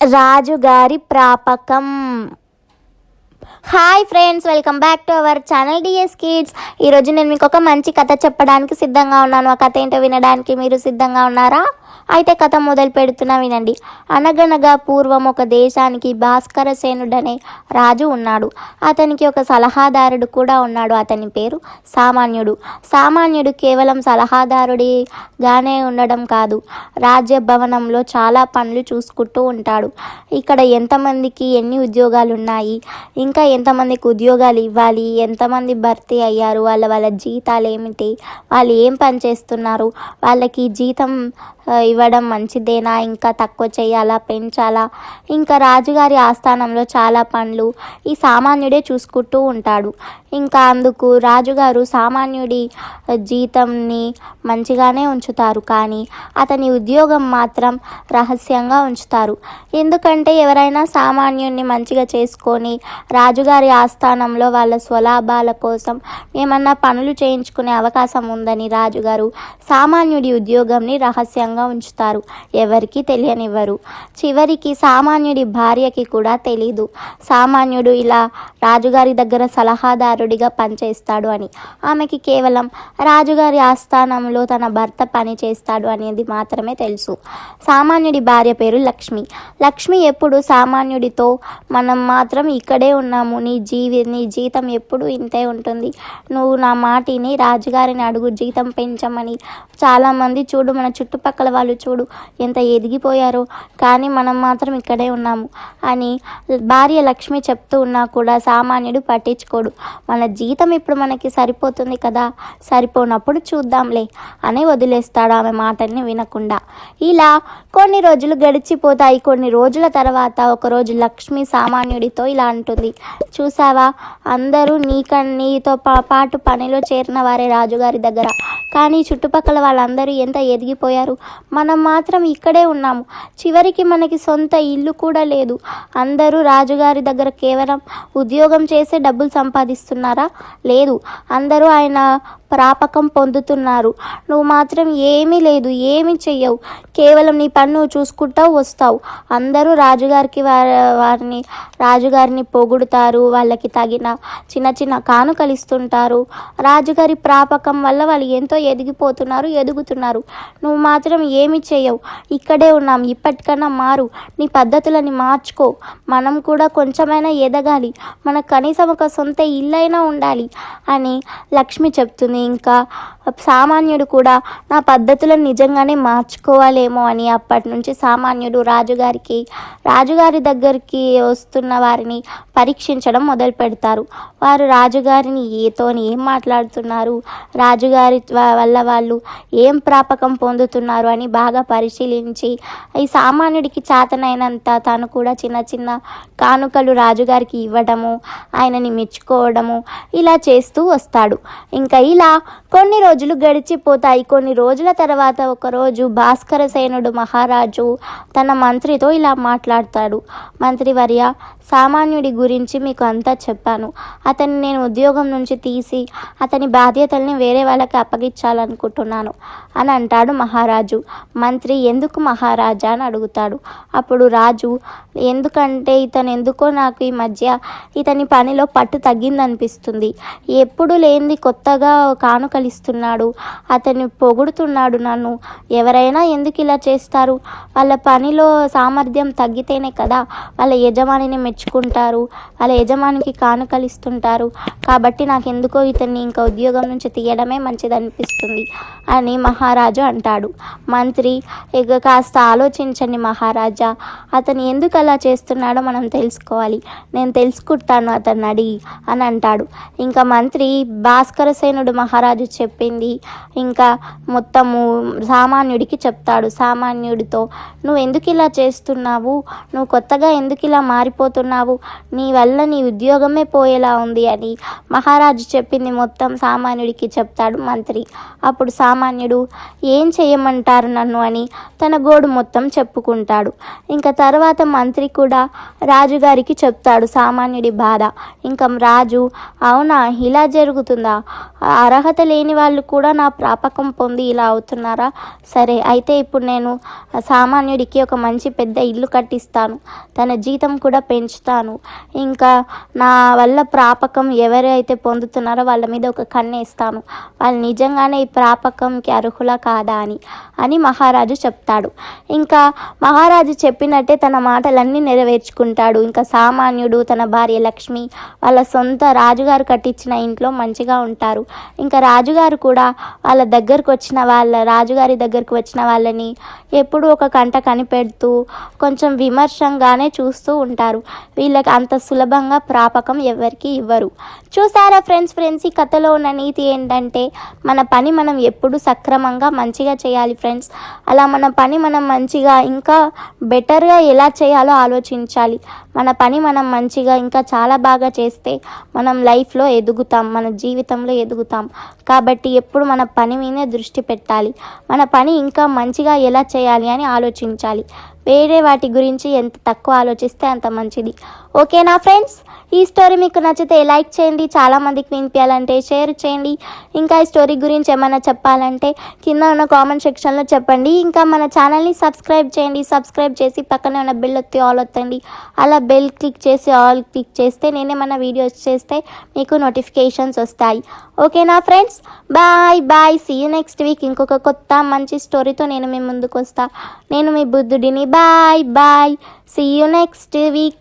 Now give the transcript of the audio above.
రాజుగారి ప్రాపకం. Hi friends welcome back to our channel DS kids. ఈరోజు నేను మీకు ఒక మంచి కథ చెప్పడానికి సిద్ధంగా ఉన్నాను. ఆ కథ ఏంటో వినడానికి మీరు సిద్ధంగా ఉన్నారా? అయితే కథ మొదలు పెడుతున్నా వినండి. అనగనగా పూర్వం ఒక దేశానికి భాస్కర సేనుడనే రాజు ఉన్నాడు. అతనికి ఒక సలహాదారుడు కూడా ఉన్నాడు. అతని పేరు సామాన్యుడు. సామాన్యుడు కేవలం సలహాదారుడిగానే ఉండడం కాదు. రాజ్య భవనంలో చాలా పనులు చూసుకుంటూ ఉంటాడు. ఇక్కడ ఎంతమందికి ఎన్ని ఉద్యోగాలు ఉన్నాయి ఇంకా ఎంతమందికి ఉద్యోగాలు ఇవ్వాలి? ఎంతమంది భర్తీ అయ్యారు? వాళ్ళ వాళ్ళ జీతాలు ఏమిటి? వాళ్ళు ఏం పని చేస్తున్నారు? వాళ్ళకి జీతం ఇవ్వడం మంచిదేనా? ఇంకా తక్కువ చేయాలా? పెంచాలా? ఇంకా రాజుగారి ఆస్థానంలో చాలా పనులు ఈ సామాన్యుడే చూసుకుంటూ ఉంటాడు. ఇంకా అందుకు రాజుగారు సామాన్యుడి జీతంని మంచిగానే ఉంచుతారు కానీ అతని ఉద్యోగం మాత్రం రహస్యంగా ఉంచుతారు. ఎందుకంటే ఎవరైనా సామాన్యుడిని మంచిగా చేసుకొని రాజుగారి ఆస్థానంలో వాళ్ళ స్వలాభాల కోసం ఏమన్నా పనులు చేయించుకునే అవకాశం ఉందని రాజుగారు సామాన్యుడి ఉద్యోగంని రహస్యంగా ఉంచుతారు. ఎవరికి తెలియనివ్వరు. చివరికి సామాన్యుడి భార్యకి కూడా తెలీదు. సామాన్యుడు ఇలా రాజుగారి దగ్గర సలహాదారుడిగా పనిచేస్తాడు అని. ఆమెకి కేవలం రాజుగారి ఆస్థానంలో తన భర్త పని చేస్తాడు అనేది మాత్రమే తెలుసు. సామాన్యుడి భార్య పేరు లక్ష్మి. లక్ష్మి ఎప్పుడు సామాన్యుడితో మనం మాత్రం ఇక్కడే ఉన్నాము. నీ జీవి నీ జీతం ఎప్పుడు ఇంతే ఉంటుంది. నువ్వు నా మాటిని రాజుగారిని అడుగు జీతం పెంచమని. చాలామంది చూడు మన చుట్టుపక్కల వాళ్ళు చూడు ఎంత ఎదిగిపోయారో. కానీ మనం మాత్రం ఇక్కడే ఉన్నాము అని భార్య లక్ష్మి చెప్తూ ఉన్నా కూడా సామాన్యుడు పట్టించుకోడు. మన జీతం ఇప్పుడు మనకి సరిపోతుంది కదా సరిపోనప్పుడు చూద్దాంలే అని వదిలేస్తాడు ఆమె మాటల్ని వినకుండా. ఇలా కొన్ని రోజులు గడిచిపోతాయి. కొన్ని రోజుల తర్వాత ఒకరోజు లక్ష్మి సామాన్యుడితో ఇలా అంటుంది. చూసావా? అందరూ నీక నీతో పా- పాటు పనిలో చేరిన వారే రాజుగారి దగ్గర. కానీ చుట్టుపక్కల వాళ్ళందరూ ఎంత ఎదిగిపోయారు? మనం మాత్రం ఇక్కడే ఉన్నాము. చివరికి మనకి సొంత ఇల్లు కూడా లేదు. అందరూ రాజుగారి దగ్గర కేవలం ఉద్యోగం చేసే డబ్బులు సంపాదిస్తున్నారా? లేదు. అందరూ ఆయన ప్రాపకం పొందుతున్నారు. నువ్వు మాత్రం ఏమీ లేదు ఏమీ చెయ్యవు. కేవలం నీ పని నువ్వు చూసుకుంటావు వస్తావు. అందరూ రాజుగారికి వారి వారిని రాజుగారిని పొగుడుతారు. వాళ్ళకి తగిన చిన్న చిన్న కానుకలు ఇస్తుంటారు. రాజుగారి ప్రాపకం వల్ల వాళ్ళు ఎంతో ఎదిగిపోతున్నారు ఎదుగుతున్నారు. నువ్వు మాత్రం ఏమి చేయవు ఇక్కడే ఉన్నాం. ఇప్పటికన్నా మారు. నీ పద్ధతులని మార్చుకో. మనం కూడా కొంచెమైనా ఎదగాలి. మనకు కనీసం ఒక సొంత ఇల్లైనా ఉండాలి అని లక్ష్మి చెప్తుంది. ఇంకా సామాన్యుడు కూడా నా పద్ధతులను నిజంగానే మార్చుకోవాలేమో అని అప్పటి నుంచి సామాన్యుడు రాజుగారికి రాజుగారి దగ్గరికి వస్తున్న వారిని పరీక్షించడం మొదలు పెడతారు వారు రాజుగారిని ఏతోని ఏం మాట్లాడుతున్నారు? రాజుగారి వల్ల వాళ్ళు ఏం ప్రాపకం పొందుతున్నారు అని బాగా పరిశీలించి ఈ సామాన్యుడికి చేతనైనంత తను కూడా చిన్న చిన్న కానుకలు రాజుగారికి ఇవ్వడము ఆయనని మెచ్చుకోవడము ఇలా చేస్తూ వస్తాడు. ఇంకా ఇలా కొన్ని రోజులు గడిచిపోతాయి. కొన్ని రోజుల తర్వాత ఒకరోజు భాస్కర సేనుడు మహారాజు తన మంత్రితో ఇలా మాట్లాడతాడు. మంత్రివర్య సామాన్యుడి గురించి మీకు అంతా చెప్పాను. అతన్ని నేను ఉద్యోగం నుంచి తీసి అతని బాధ్యతల్ని వేరే వాళ్ళకి అప్పగించాలనుకుంటున్నాను అని అంటాడు మహారాజు. మంత్రి ఎందుకు మహారాజా అని అడుగుతాడు. అప్పుడు రాజు ఎందుకంటే ఇతను ఎందుకో నాకు ఈ మధ్య ఇతని పనిలో పట్టు తగ్గిందనిపిస్తుంది. ఎప్పుడు లేనిది కొత్తగా కానుకలిస్తున్నాడు. అతను అతన్ని పొగుడుతున్నాడు నన్ను. ఎవరైనా ఎందుకు ఇలా చేస్తారు? వాళ్ళ పనిలో సామర్థ్యం తగ్గితేనే కదా వాళ్ళ యజమానిని మెచ్చుకుంటారు. వాళ్ళ యజమానికి కానుకలిస్తుంటారు. కాబట్టి నాకు ఎందుకో ఇతన్ని ఇంకా ఉద్యోగం నుంచి తీయడమే మంచిదనిపిస్తుంది అని మహారాజు అంటాడు. మంత్రి ఇక కాస్త ఆలోచించండి మహారాజా. అతను ఎందుకు అలా చేస్తున్నాడో మనం తెలుసుకోవాలి. నేను తెలుసుకుంటాను అతన్ని అడిగి అని అంటాడు. ఇంకా మంత్రి భాస్కర సేనుడు మహారాజు చెప్పింది. ఇంకా మొత్తము సామాన్యుడికి చెప్తాడు. సామాన్యుడితో నువ్వు ఎందుకు ఇలా చేస్తున్నావు? నువ్వు కొత్తగా ఎందుకు ఇలా మారిపోతున్నావు? నీ వల్ల నీ ఉద్యోగమే పోయేలా ఉంది అని మహారాజు చెప్పింది. మొత్తం సామాన్యుడికి చెప్తాడు మంత్రి. అప్పుడు సామాన్యుడు ఏం చేయమంటారు నన్ను? అని తన గోడు మొత్తం చెప్పుకుంటాడు. ఇంకా తర్వాత మంత్రి మంత్రి కూడా రాజుగారికి చెప్తాడు సామాన్యుడి బాధ. ఇంకా రాజు అవునా ఇలా జరుగుతుందా? అర్హత లేని వాళ్ళు కూడా నా ప్రాపకం పొంది ఇలా అవుతున్నారా? సరే అయితే ఇప్పుడు నేను సామాన్యుడికి ఒక మంచి పెద్ద ఇల్లు కట్టిస్తాను. తన జీతం కూడా పెంచుతాను. ఇంకా నా వల్ల ప్రాపకం ఎవరైతే పొందుతున్నారో వాళ్ళ మీద ఒక కన్నేస్తాను. వాళ్ళు నిజంగానే ఈ ప్రాపకంకి అర్హులా కాదా అని అని మహారాజు చెప్తాడు. ఇంకా మహారాజు చెప్పినట్టే తన మాటలన్నీ నెరవేర్చుకుంటాడు. ఇంకా సామాన్యుడు తన భార్య లక్ష్మి వాళ్ళ సొంత రాజుగారు కట్టించిన ఇంట్లో మంచిగా ఉంటారు. ఇంకా రాజుగారు కూడా వాళ్ళ దగ్గరకు వచ్చిన వాళ్ళ రాజుగారి దగ్గరకు వచ్చిన వాళ్ళని ఎప్పుడూ ఒక కంట కనిపెడుతూ కొంచెం విమర్శంగానే చూస్తూ ఉంటారు. వీళ్ళకి అంత సులభంగా ప్రాపకం ఎవరికి ఇవ్వరు. చూసారా ఫ్రెండ్స్ ఫ్రెండ్స్ ఈ కథలో ఉన్న నీతి ఏంటంటే మన పని మనం ఎప్పుడు సక్రమంగా మంచిగా చేయాలి ఫ్రెండ్స్. అలా మన పని మనం మంచిగా ఇంకా బెటర్గా ఎలా చేయాలో ఆలోచించాలి. మన పని మనం మంచిగా ఇంకా చాలా బాగా చేస్తే మనం లైఫ్లో ఎదుగుతాం మన జీవితంలో ఎదుగుతాం. కాబట్టి ఎప్పుడు మన పని మీదే దృష్టి పెట్టాలి. మన పని ఇంకా మంచిగా ఎలా చేయాలి అని ఆలోచించాలి. వేరే వాటి గురించి ఎంత తక్కువ ఆలోచిస్తే అంత మంచిది. ఓకేనా ఫ్రెండ్స్ ఈ స్టోరీ మీకు నచ్చితే లైక్ చేయండి చాలామందికి వినిపించాలంటే షేర్ చేయండి. ఇంకా ఈ స్టోరీ గురించి ఏమైనా చెప్పాలంటే కింద ఉన్న కామెంట్ సెక్షన్లో చెప్పండి. ఇంకా మన ఛానల్ని సబ్స్క్రైబ్ చేయండి సబ్స్క్రైబ్ చేసి పక్కనే ఉన్న బిల్ ఒత్తి ఆల్ ఒత్తండి. అలా బెల్ క్లిక్ చేసి ఆల్ క్లిక్ చేస్తే నేనే మన వీడియోస్ చేస్తే మీకు నోటిఫికేషన్స్ వస్తాయి. ఓకేనా friends bye bye see you next week ఇంకొక కొత్త మంచి స్టోరీతో నేను మీ ముందుకు వస్తా నేను మీ బుద్ధుడిని. Bye bye see you next week